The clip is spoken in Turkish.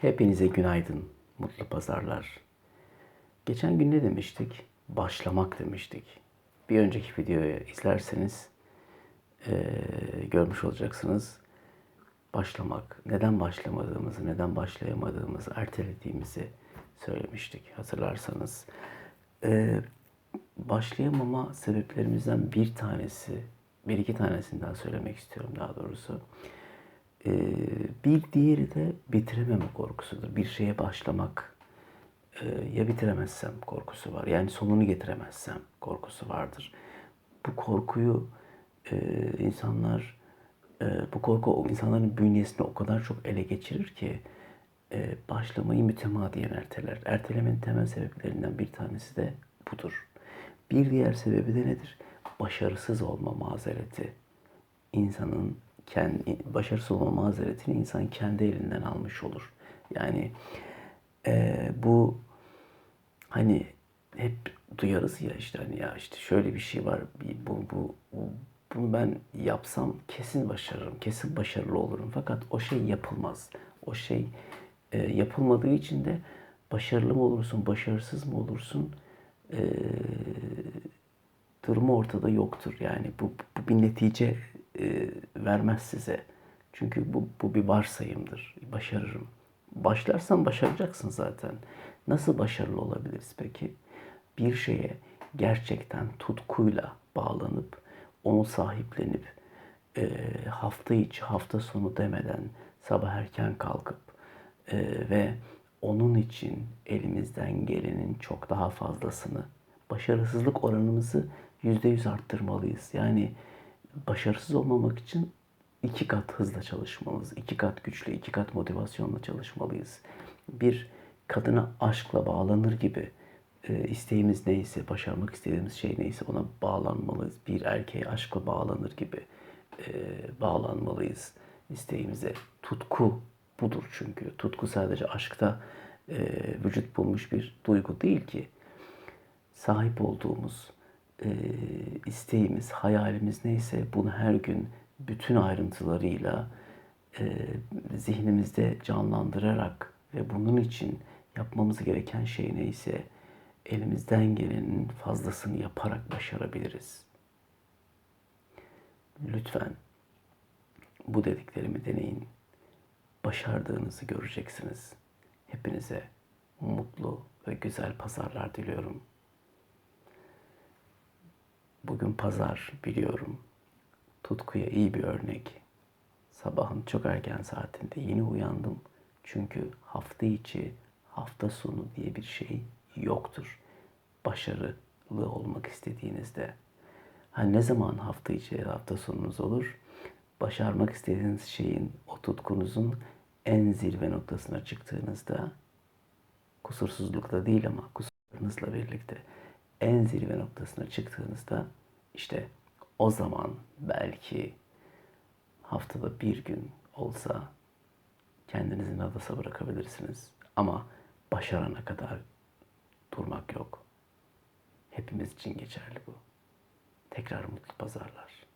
Hepinize günaydın, mutlu pazarlar. Geçen gün ne demiştik? Başlamak demiştik. Bir önceki videoyu izlerseniz eee, görmüş olacaksınız. Başlamak, neden başlamadığımızı, neden başlayamadığımızı, ertelediğimizi söylemiştik hatırlarsanız. Eee, başlayamama sebeplerimizden bir tanesi, bir iki tanesinden söylemek istiyorum daha doğrusu. Ee, bir diğeri de bitirememe korkusudur. Bir şeye başlamak e, ya bitiremezsem korkusu var. Yani sonunu getiremezsem korkusu vardır. Bu korkuyu e, insanlar e, bu korku insanların bünyesini o kadar çok ele geçirir ki e, başlamayı mütemadiyen erteler. Ertelemenin temel sebeplerinden bir tanesi de budur. Bir diğer sebebi de nedir? Başarısız olma mazereti insanın kendi, başarısız olma mazeretini insan kendi elinden almış olur. Yani eee, bu hani hep duyarız ya işte hani ya işte şöyle bir şey var bu, bu, bu bunu ben yapsam kesin başarırım, kesin başarılı olurum. Fakat o şey yapılmaz. O şey e, yapılmadığı için de başarılı mı olursun, başarısız mı olursun e, durumu ortada yoktur. Yani bu, bu bir netice e, vermez size. Çünkü bu, bu bir varsayımdır. Başarırım. Başlarsan başaracaksın zaten. Nasıl başarılı olabiliriz peki? Bir şeye gerçekten tutkuyla bağlanıp, onu sahiplenip, e, hafta içi, hafta sonu demeden sabah erken kalkıp e, ve onun için elimizden gelenin çok daha fazlasını, başarısızlık oranımızı yüzde yüz arttırmalıyız. Yani başarısız olmamak için iki kat hızla çalışmalıyız. iki kat güçlü, iki kat motivasyonla çalışmalıyız. Bir kadına aşkla bağlanır gibi e, isteğimiz neyse, başarmak istediğimiz şey neyse ona bağlanmalıyız. Bir erkeğe aşkla bağlanır gibi e, bağlanmalıyız isteğimize. Tutku budur çünkü. Tutku sadece aşkta e, vücut bulmuş bir duygu değil ki. Sahip olduğumuz e, isteğimiz, hayalimiz neyse bunu her gün bütün ayrıntılarıyla e, zihnimizde canlandırarak ve bunun için yapmamız gereken şey neyse elimizden gelenin fazlasını yaparak başarabiliriz. Lütfen bu dediklerimi deneyin. Başardığınızı göreceksiniz. Hepinize mutlu ve güzel pazarlar diliyorum. Bugün pazar biliyorum. Tutkuya iyi bir örnek. Sabahın çok erken saatinde yeni uyandım. Çünkü hafta içi, hafta sonu diye bir şey yoktur. Başarılı olmak istediğinizde. Ha ne zaman hafta içi, hafta sonunuz olur? Başarmak istediğiniz şeyin, o tutkunuzun en zirve noktasına çıktığınızda kusursuzlukta değil ama kusurlarınızla birlikte en zirve noktasına çıktığınızda işte o zaman belki haftada bir gün olsa kendinizi nadasa bırakabilirsiniz. Ama başarana kadar durmak yok. Hepimiz için geçerli bu. Tekrar mutlu pazarlar.